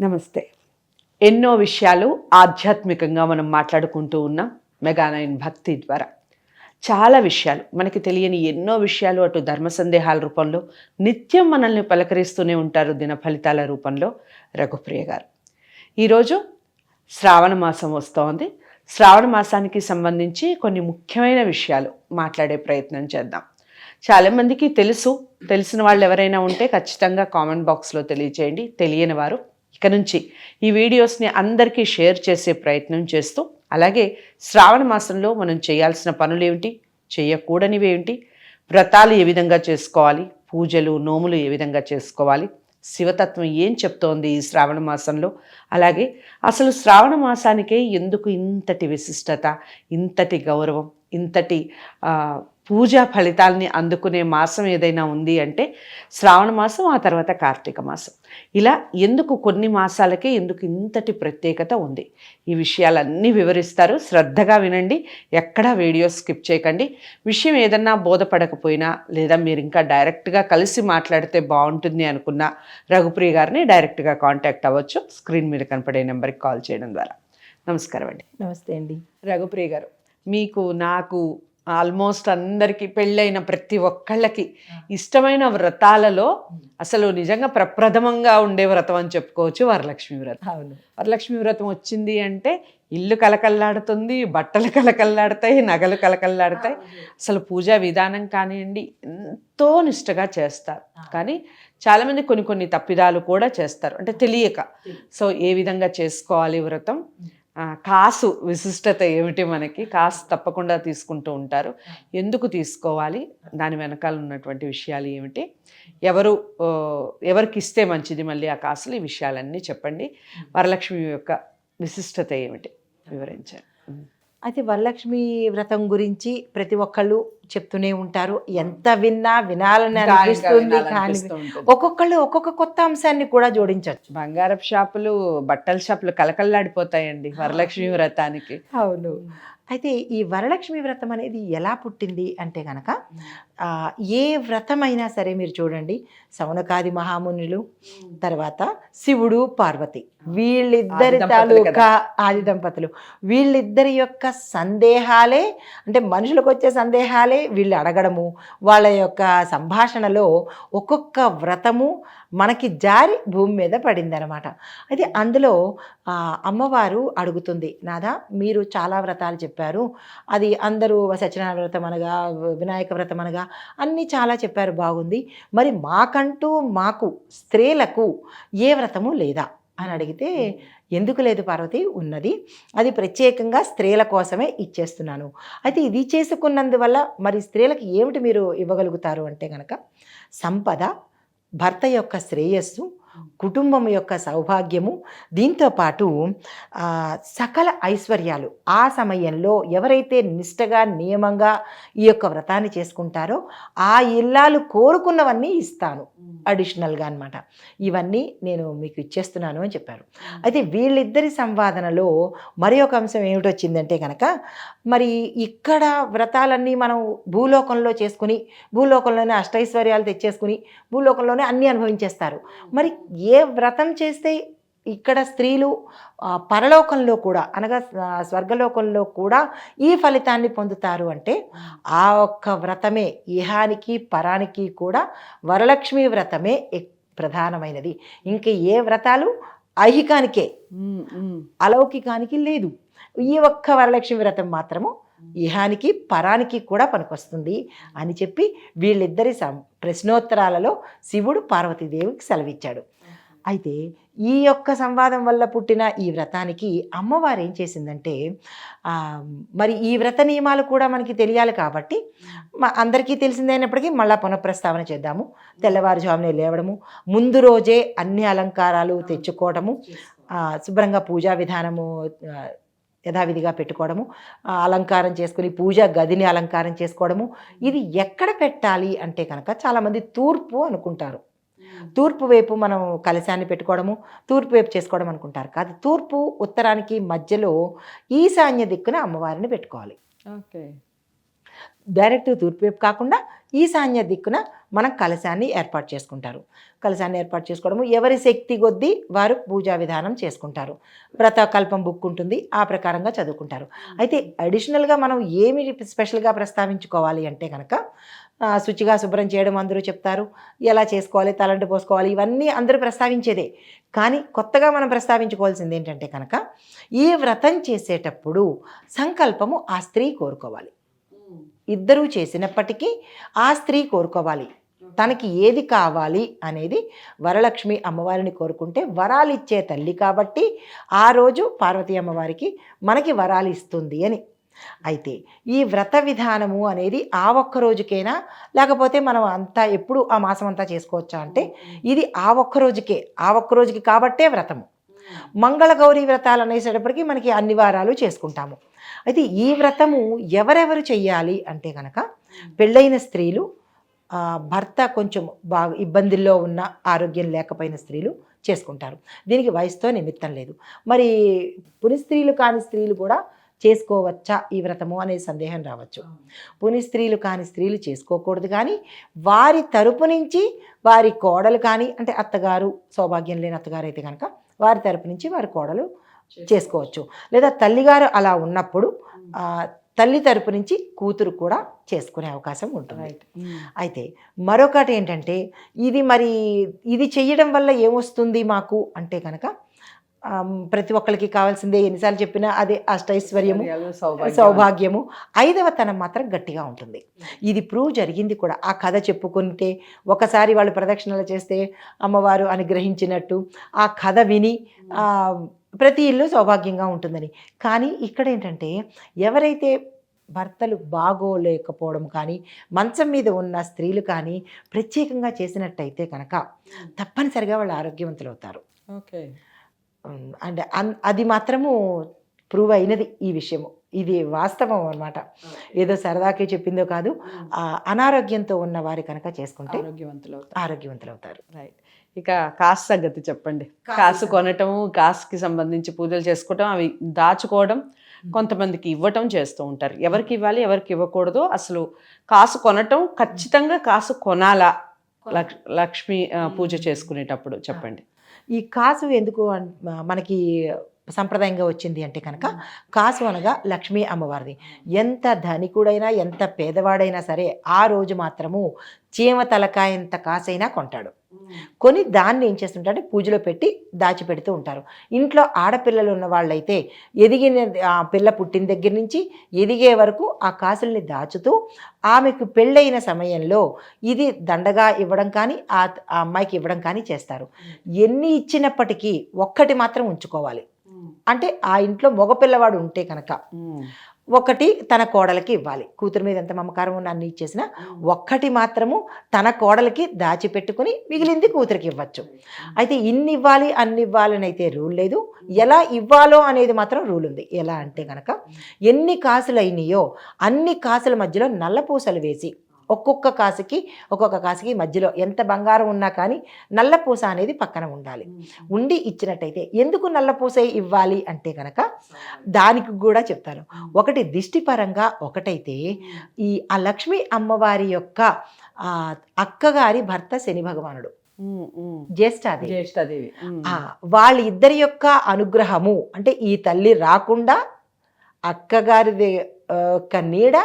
నమస్తే. ఎన్నో విషయాలు ఆధ్యాత్మికంగా మనం మాట్లాడుకుంటూ ఉన్నాం మెగానైన్ భక్తి ద్వారా. చాలా విషయాలు మనకి తెలియని ఎన్నో విషయాలు అటు ధర్మ సందేహాల రూపంలో నిత్యం మనల్ని పలకరిస్తూనే ఉంటారు దిన ఫలితాల రూపంలో రఘుప్రియ గారు. ఈరోజు శ్రావణ మాసం వస్తోంది. శ్రావణ మాసానికి సంబంధించి కొన్ని ముఖ్యమైన విషయాలు మాట్లాడే ప్రయత్నం చేద్దాం. చాలామందికి తెలుసు తెలిసిన వాళ్ళు ఎవరైనా ఉంటే ఖచ్చితంగా కామెంట్ బాక్స్లో తెలియచేయండి. తెలియని వారు ఇక నుంచి ఈ వీడియోస్ని అందరికీ షేర్ చేసే ప్రయత్నం చేస్తూ అలాగే శ్రావణ మాసంలో మనం చేయాల్సిన పనులు ఏమిటి చేయకూడనివి వ్రతాలు ఏ విధంగా చేసుకోవాలి పూజలు నోములు ఏ విధంగా చేసుకోవాలి శివతత్వం ఏం చెప్తోంది ఈ శ్రావణ మాసంలో అలాగే అసలు శ్రావణ మాసానికే ఎందుకు ఇంతటి విశిష్టత ఇంతటి గౌరవం ఇంతటి పూజా ఫలితాలని అందుకునే మాసం ఏదైనా ఉంది అంటే శ్రావణ మాసం ఆ తర్వాత కార్తీక మాసం. ఇలా ఎందుకు కొన్ని మాసాలకే ఎందుకు ఇంతటి ప్రత్యేకత ఉంది? ఈ విషయాలన్నీ వివరిస్తారు. శ్రద్ధగా వినండి. ఎక్కడా వీడియో స్కిప్ చేయకండి. విషయం ఏదన్నా బోధపడకపోయినా లేదా మీరు ఇంకా డైరెక్ట్గా కలిసి మాట్లాడితే బాగుంటుంది అనుకున్న రఘుప్రియ గారిని డైరెక్ట్గా కాంటాక్ట్ అవ్వచ్చు. స్క్రీన్ మీద కనపడే నెంబర్కి కాల్ చేయడం ద్వారా. నమస్కారం అండి. నమస్తే అండి. రఘుప్రియ గారు మీకు నాకు ఆల్మోస్ట్ అందరికీ పెళ్ళైన ప్రతి ఒక్కళ్ళకి ఇష్టమైన వ్రతాలలో అసలు నిజంగా ప్రప్రథమంగా ఉండే వ్రతం అని చెప్పుకోవచ్చు వరలక్ష్మి వ్రతం. అవును. వరలక్ష్మి వ్రతం వచ్చింది అంటే ఇల్లు కలకల్లాడుతుంది బట్టలు కలకల్లాడతాయి నగలు కలకల్లాడతాయి. అసలు పూజా విధానం కానివ్వండి ఎంతో నిష్టగా చేస్తారు. కానీ చాలామంది కొన్ని కొన్ని తప్పిదాలు కూడా చేస్తారు. అంటే తెలియక. సో ఏ విధంగా చేసుకోవాలి వ్రతం? కాసు విశిష్టత ఏమిటి మనకి? కాసు తప్పకుండా తీసుకుంటూ ఉంటారు. ఎందుకు తీసుకోవాలి? దాని వెనకాల ఉన్నటువంటి విషయాలు ఏమిటి? ఎవరు ఎవరికి ఇస్తే మంచిది మళ్ళీ ఆ కాసులు? ఈ విషయాలన్నీ చెప్పండి. వరలక్ష్మి యొక్క విశిష్టత ఏమిటి? వివరించండి. అయితే వరలక్ష్మి వ్రతం గురించి ప్రతి ఒక్కళ్ళు చెప్తూనే ఉంటారు. ఎంత విన్నా వినాలని అనిపిస్తుంది కానీ ఒక్కొక్కళ్ళు ఒక్కొక్క కొత్త అంశాన్ని కూడా జోడించవచ్చు. బంగారపు షాపులు బట్టల షాపులు కలకల్లాడిపోతాయండి వరలక్ష్మి వ్రతానికి. అవును. అయితే ఈ వరలక్ష్మి వ్రతం అనేది ఎలా పుట్టింది అంటే గనక ఏ వ్రతమైనా సరే మీరు చూడండి సౌనకాది మహామునులు తర్వాత శివుడు పార్వతి. వీళ్ళిద్దరి తాలూకా ఆది దంపతులు. వీళ్ళిద్దరి యొక్క సందేహాలే అంటే మనుషులకు వచ్చే సందేహాలే వీళ్ళు అడగడము వాళ్ళ యొక్క సంభాషణలో ఒక్కొక్క వ్రతము మనకి జారి భూమి మీద పడిందనమాట అయితే అందులో అమ్మవారు అడుగుతుంది నాదా మీరు చాలా వ్రతాలు చెప్పారు. అది అందరూ సత్యనారాయణ వ్రతం అనగా వినాయక వ్రతం అనగా అన్నీ చాలా చెప్పారు బాగుంది. మరి మాకంటూ మాకు స్త్రీలకు ఏ వ్రతము లేదా? అని అడిగితే ఎందుకు లేదు పార్వతి ఉన్నది. అది ప్రత్యేకంగా స్త్రీల కోసమే ఇచ్చేస్తున్నాను. అయితే ఇది చేసుకున్నందువల్ల మరి స్త్రీలకు ఏమిటి మీరు ఇవ్వగలుగుతారు? అంటే కనుక సంపద భర్త యొక్క శ్రేయస్సు కుటుంబం యొక్క సౌభాగ్యము దీంతో పాటు సకల ఐశ్వర్యాలు ఆ సమయంలో ఎవరైతే నిష్టగా నియమంగా ఈ యొక్క వ్రతాన్ని చేసుకుంటారో ఆ ఇల్లాలు కోరుకున్నవన్నీ ఇస్తాను. అడిషనల్గా అనమాట ఇవన్నీ నేను మీకు ఇచ్చేస్తున్నాను అని చెప్పారు. అయితే వీళ్ళిద్దరి సంవాదనలో మరి ఒక అంశం ఏమిటొచ్చిందంటే కనుక మరి ఇక్కడ వ్రతాలన్నీ మనం భూలోకంలో చేసుకుని భూలోకంలోనే అష్టైశ్వర్యాలు తెచ్చేసుకుని భూలోకంలోనే అన్నీ అనుభవించేస్తారు. మరి ఏ వ్రతం చేస్తే ఇక్కడ స్త్రీలు పరలోకంలో కూడా అనగా స్వర్గలోకంలో కూడా ఈ ఫలితాన్ని పొందుతారు అంటే ఆ ఒక్క వ్రతమే ఇహానికి పరానికి కూడా వరలక్ష్మి వ్రతమే ప్రధానమైనది. ఇంక ఏ వ్రతాలు? ఐహికానికే. అలౌకికానికి లేదు. ఈ ఒక్క వరలక్ష్మి వ్రతం మాత్రము ఇహానికి పరానికి కూడా పనికొస్తుంది అని చెప్పి వీళ్ళిద్దరి ప్రశ్నోత్తరాలలో శివుడు పార్వతీదేవికి సెలవిచ్చాడు. అయితే ఈ యొక్క సంవాదం వల్ల పుట్టిన ఈ వ్రతానికి అమ్మవారు ఏం చేసిందంటే మరి ఈ వ్రత నియమాలు కూడా మనకి తెలియాలి కాబట్టి అందరికీ తెలిసిందైనప్పటికీ మళ్ళా పునఃప్రస్తావన చేద్దాము. తెల్లవారుజామునే లేవడము ముందు రోజే అన్ని అలంకారాలు తెచ్చుకోవడము శుభ్రంగా పూజా విధానము యథావిధిగా పెట్టుకోవడము అలంకారం చేసుకుని పూజా గదిని అలంకారం చేసుకోవడము. ఇది ఎక్కడ పెట్టాలి అంటే కనుక చాలామంది తూర్పు అనుకుంటారు. తూర్పు వైపు మనం కలశాన్ని పెట్టుకోవడము తూర్పు వైపు చేసుకోవడం అనుకుంటారు. కాదు తూర్పు ఉత్తరానికి మధ్యలో ఈశాన్య దిక్కున అమ్మవారిని పెట్టుకోవాలి. ఓకే. డైరెక్ట్ తూర్పు వైపు కాకుండా ఈశాన్య దిక్కున మనం కలశాన్ని ఏర్పాటు చేసుకుంటారు. కలశాన్ని ఏర్పాటు చేసుకోవడము ఎవరి శక్తి కొద్దీ వారు పూజా విధానం చేసుకుంటారు. వ్రతకల్పం బుక్ ఉంటుంది ఆ ప్రకారంగా చదువుకుంటారు. అయితే అడిషనల్గా మనం ఏమి స్పెషల్గా ప్రస్తావించుకోవాలి అంటే కనుక శుచిగా శుభ్రం చేయడం అందరూ చెప్తారు. ఎలా చేసుకోవాలి తలంటు పోసుకోవాలి ఇవన్నీ అందరూ ప్రస్తావించేదే. కానీ కొత్తగా మనం ప్రస్తావించుకోవాల్సింది ఏంటంటే కనుక ఈ వ్రతం చేసేటప్పుడు సంకల్పము ఆ స్త్రీ కోరుకోవాలి. ఇద్దరూ చేసినప్పటికీ ఆ స్త్రీ కోరుకోవాలి. తనకి ఏది కావాలి అనేది వరలక్ష్మి అమ్మవారిని కోరుకుంటే వరాలిచ్చే తల్లి కాబట్టి ఆ రోజు పార్వతీ అమ్మవారికి మనకి వరాలు ఇస్తుంది అని అయితే ఈ వ్రత విధానము అనేది ఆ ఒక్క రోజుకేనా లేకపోతే మనం అంతా ఎప్పుడు ఆ మాసం అంతా చేసుకోవచ్చా అంటే ఇది ఆ ఒక్క రోజుకే ఆ ఒక్క రోజుకి కాబట్టే వ్రతము. మంగళ గౌరీ వ్రతాలు అనేసేటప్పటికి మనకి అన్ని వారాలు చేసుకుంటాము. అయితే ఈ వ్రతము ఎవరెవరు చెయ్యాలి అంటే కనుక పెళ్ళైన స్త్రీలు భర్త కొంచెం బాగా ఇబ్బందుల్లో ఉన్న ఆరోగ్యం లేకపోయిన స్త్రీలు చేసుకుంటారు. దీనికి వయసుతో నిమిత్తం లేదు. మరి పుని స్త్రీలు కాని స్త్రీలు కూడా చేసుకోవచ్చా ఈ వ్రతము అనే సందేహం రావచ్చు. పుని స్త్రీలు కాని స్త్రీలు చేసుకోకూడదు కానీ వారి తరపు నుంచి వారి కోడలు కానీ అంటే అత్తగారు సౌభాగ్యం లేని అత్తగారు అయితే కనుక వారి తరపు నుంచి వారి కోడలు చేసుకోవచ్చు. లేదా తల్లిగారు అలా ఉన్నప్పుడు తల్లి తరపు నుంచి కూతురు కూడా చేసుకునే అవకాశం ఉంటుంది. రైట్ అయితే మరొకటి ఏంటంటే ఇది మరి ఇది చెయ్యడం వల్ల ఏమొస్తుంది మాకు? అంటే కనుక ప్రతి ఒక్కరికి కావాల్సిందే ఎన్నిసార్లు చెప్పినా అదే అష్టైశ్వర్యము సౌభాగ్యము. ఐదవ తనం మాత్రం గట్టిగా ఉంటుంది. ఇది ప్రూవ్ జరిగింది కూడా. ఆ కథ చెప్పుకుంటే ఒకసారి వాళ్ళు ప్రదక్షిణలు చేస్తే అమ్మవారు అనుగ్రహించినట్టు ఆ కథ విని ప్రతి ఇల్లు సౌభాగ్యంగా ఉంటుందని. కానీ ఇక్కడ ఏంటంటే ఎవరైతే భర్తలు బాగోలేకపోవడం కానీ మంచం మీద ఉన్న స్త్రీలు కానీ ప్రత్యేకంగా చేసినట్టయితే కనుక తప్పనిసరిగా వాళ్ళు ఆరోగ్యవంతులు అవుతారు ఓకే. అంటే అన్- అది మాత్రము ప్రూవ్ అయినది ఈ విషయము. ఇది వాస్తవం అన్నమాట. ఏదో సరదాకే చెప్పిందో కాదు. అనారోగ్యంతో ఉన్న వారి కనుక చేసుకుంటే ఆరోగ్యవంతులు అవుతారు ఆరోగ్యవంతులు అవుతారు రైట్ ఇక కాసు సంగతి చెప్పండి. కాసు కొనటము కాసుకి సంబంధించి పూజలు చేసుకోవటం అవి దాచుకోవడం కొంతమందికి ఇవ్వటం చేస్తూ ఉంటారు. ఎవరికి ఇవ్వాలి ఎవరికి ఇవ్వకూడదు. అసలు కాసు కొనటం ఖచ్చితంగా కాసు కొనాలా? లక్ష్- లక్ష్మి పూజ చేసుకునేటప్పుడు చెప్పండి. ఈ కాసు ఎందుకు అన్- మనకి సంప్రదాయంగా వచ్చింది అంటే కనుక కాసు అనగా లక్ష్మీ అమ్మవారిది. ఎంత ధనికుడైనా ఎంత పేదవాడైనా సరే ఆ రోజు మాత్రము చీమ తలకాయంత కాసైనా కొంటాడు. కొని దాన్ని ఏం చేస్తుంటారంటే పూజలో పెట్టి దాచిపెడుతూ ఉంటారు. ఇంట్లో ఆడపిల్లలు ఉన్న వాళ్ళైతే ఎదిగిన ఆ పిల్ల పుట్టిన దగ్గర నుంచి ఎదిగే వరకు ఆ కాసుల్ని దాచుతూ ఆమెకు పెళ్ళైన సమయంలో ఇది దండగా ఇవ్వడం కానీ ఆ అమ్మాయికి ఇవ్వడం కానీ చేస్తారు. ఎన్ని ఇచ్చినప్పటికీ ఒక్కటి మాత్రం ఉంచుకోవాలి. అంటే ఆ ఇంట్లో మగపిల్లవాడు ఉంటే కనుక. ఒకటి తన కోడలకి ఇవ్వాలి. కూతురు మీద ఎంత మమకారం నన్ను ఇచ్చేసిన ఒక్కటి మాత్రము తన కోడలకి దాచిపెట్టుకుని మిగిలింది కూతురికి ఇవ్వచ్చు. అయితే ఇన్ని ఇవ్వాలి అన్ని ఇవ్వాలని అయితే రూల్ లేదు. ఎలా ఇవ్వాలో అనేది మాత్రం రూల్ ఉంది. ఎలా అంటే కనుక ఎన్ని కాసులు అయినాయో అన్ని కాసుల మధ్యలో నల్ల పూసలు వేసి ఒక్కొక్క కాసుకి ఒక్కొక్క కాసుకి మధ్యలో ఎంత బంగారం ఉన్నా కానీ నల్ల పూస అనేది పక్కన ఉండాలి. ఉండి ఇచ్చినట్టయితే ఎందుకు నల్ల పూస ఇవ్వాలి అంటే కనుక దానికి కూడా చెప్తాను. ఒకటి దిష్టిపరంగా ఒకటైతే ఈ ఆ లక్ష్మీ అమ్మవారి యొక్క అక్కగారి భర్త శని భగవానుడు. జ్యేష్ఠాదేవి. జ్యేష్ఠాదేవి. ఉమ్. ఆ, వాళ్ళ ఇద్దరి యొక్క అనుగ్రహము అంటే ఈ తల్లి రాకుండా అక్కగారి దే- ఆ, యొక్క నీడ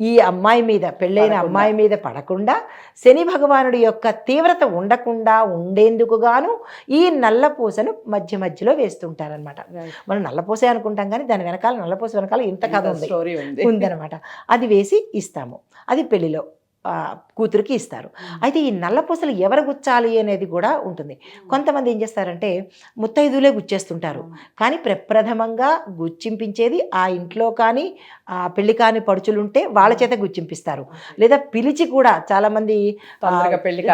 ఈ అమ్మాయి మీద పెళ్ళైన. అమ్మాయి మీద పడకుండా శని భగవానుడి యొక్క తీవ్రత ఉండకుండా ఉండేందుకు గాను ఈ నల్లపూసను మధ్య మధ్యలో వేస్తుంటారనమాట. మనం నల్లపూసే అనుకుంటాం కానీ దాని వెనకాల నల్లపూస వెనకాల ఇంత కథ ఉంది. స్టోరీ ఉంది. ఉందన్నమాట. అది వేసి ఇస్తాము. అది పెళ్ళిలో. కూతురికి ఇస్తారు. అయితే ఈ నల్లపూసలు ఎవరు గుచ్చాలి అనేది కూడా ఉంటుంది. కొంతమంది ఏం చేస్తారంటే ముత్తైదులే గుచ్చేస్తుంటారు. కానీ ప్రప్రథమంగా గుచ్చింపించేది ఆ ఇంట్లో కానీ ఆ పెళ్ళి కాని పడుచులుంటే వాళ్ళ చేత గుచ్చింపిస్తారు. లేదా పిలిచి కూడా చాలామంది.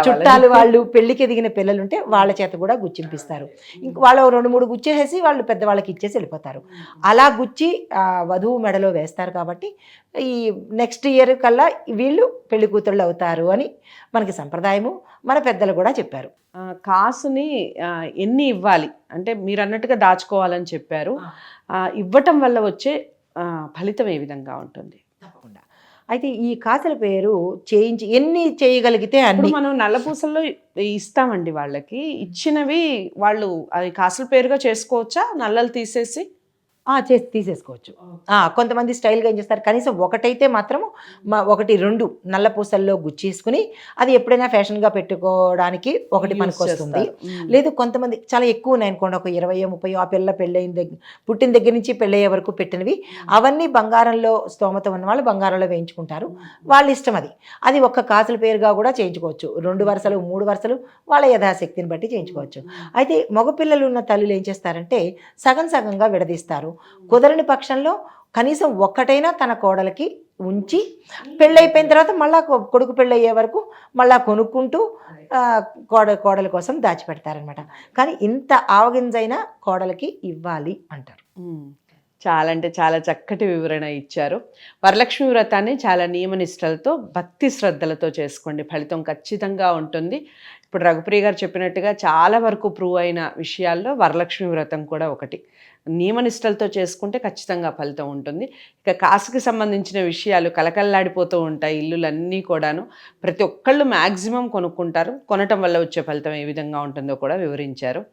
చుట్టాలు వాళ్ళు పెళ్ళికి ఎదిగిన పిల్లలు ఉంటే వాళ్ళ చేత కూడా గుచ్చింపిస్తారు. ఇంక వాళ్ళు రెండు మూడు గుచ్చేసేసి వాళ్ళు పెద్దవాళ్ళకి ఇచ్చేసి వెళ్ళిపోతారు. అలా గుచ్చి వధువు మెడలో వేస్తారు కాబట్టి ఈ నెక్స్ట్ ఇయర్ కల్లా వీళ్ళు పెళ్ళి కూతుళ్ళు అవుతారు అని మనకి సంప్రదాయము. మన పెద్దలు కూడా చెప్పారు. కాసుని ఎన్ని ఇవ్వాలి? అంటే మీరు అన్నట్టుగా దాచుకోవాలని చెప్పారు. ఇవ్వటం వల్ల వచ్చే ఫలితం ఏ విధంగా ఉంటుంది? తప్పకుండా. అయితే ఈ కాసుల పేరు చేయించి ఎన్ని చేయగలిగితే అన్ని మనం నల్లపూసల్లో ఇస్తామండి వాళ్ళకి. ఇచ్చినవి వాళ్ళు అది కాసుల పేరుగా చేసుకోవచ్చా? నల్లలు తీసేసి చేసి తీసేసుకోవచ్చు. కొంతమంది స్టైల్గా ఏం చేస్తారు? కనీసం ఒకటైతే మాత్రం మా ఒకటి రెండు నల్ల పూసల్లో గుచ్చేసుకుని అది ఎప్పుడైనా ఫ్యాషన్గా పెట్టుకోవడానికి ఒకటి మనకు వస్తుంది. లేదు కొంతమంది చాలా ఎక్కువ ఉన్నాయి అనుకోండి ఒక ఇరవై ముప్పై ఆ పిల్ల పెళ్ళైన దగ్గర పుట్టిన దగ్గర నుంచి పెళ్ళయ్యే వరకు పెట్టినవి. అవన్నీ బంగారంలో స్తోమత ఉన్న వాళ్ళు బంగారంలో వేయించుకుంటారు. వాళ్ళ ఇష్టం అది. అది ఒక్క కాసుల పేరుగా కూడా చేయించుకోవచ్చు. రెండు వరుసలు మూడు వరుసలు వాళ్ళ యథాశక్తిని బట్టి చేయించుకోవచ్చు. అయితే మగపిల్లలు ఉన్న తల్లులు ఏం చేస్తారంటే సగం సగంగా విడదీస్తారు. కుదరని పక్షంలో కనీసం ఒక్కటైనా తన కోడలికి ఉంచి పెళ్ళైపోయిన తర్వాత మళ్ళా కొడుకు పెళ్ళయ్యే వరకు మళ్ళా కొనుక్కుంటూ కోడ కోడల కోసం దాచిపెడతారనమాట కానీ ఇంత ఆవగింజైనా కోడలికి ఇవ్వాలి అంటారు. చాలా అంటే చాలా చక్కటి వివరణ ఇచ్చారు. వరలక్ష్మి వ్రతాన్ని చాలా నియమనిష్టలతో భక్తి శ్రద్ధలతో చేసుకోండి. ఫలితం ఖచ్చితంగా ఉంటుంది. ఇప్పుడు రఘుప్రియ గారు చెప్పినట్టుగా చాలా వరకు ప్రూవ్ అయిన విషయాల్లో వరలక్ష్మి వ్రతం కూడా ఒకటి. నియమనిష్టలతో చేసుకుంటే ఖచ్చితంగా ఫలితం ఉంటుంది. ఇక కాసుకి సంబంధించిన విషయాలు కలకల్లాడిపోతూ ఉంటాయి ఇల్లులన్నీ కూడాను. ప్రతి ఒక్కళ్ళు మ్యాక్సిమం కొనుక్కుంటారు. కొనటం వల్ల వచ్చే ఫలితం ఏ విధంగా ఉంటుందో కూడా వివరించారు.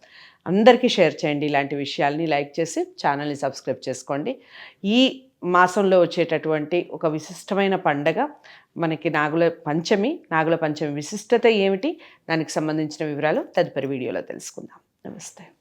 అందరికీ షేర్ చేయండి ఇలాంటి విషయాల్ని లైక్ చేసి ఛానల్ని సబ్స్క్రైబ్ చేసుకోండి. ఈ మాసంలో వచ్చేటటువంటి ఒక విశిష్టమైన పండగ మనకి నాగుల పంచమి. నాగుల పంచమి విశిష్టత ఏమిటి? దానికి సంబంధించిన వివరాలు తదుపరి వీడియోలో తెలుసుకుందాం. నమస్తే.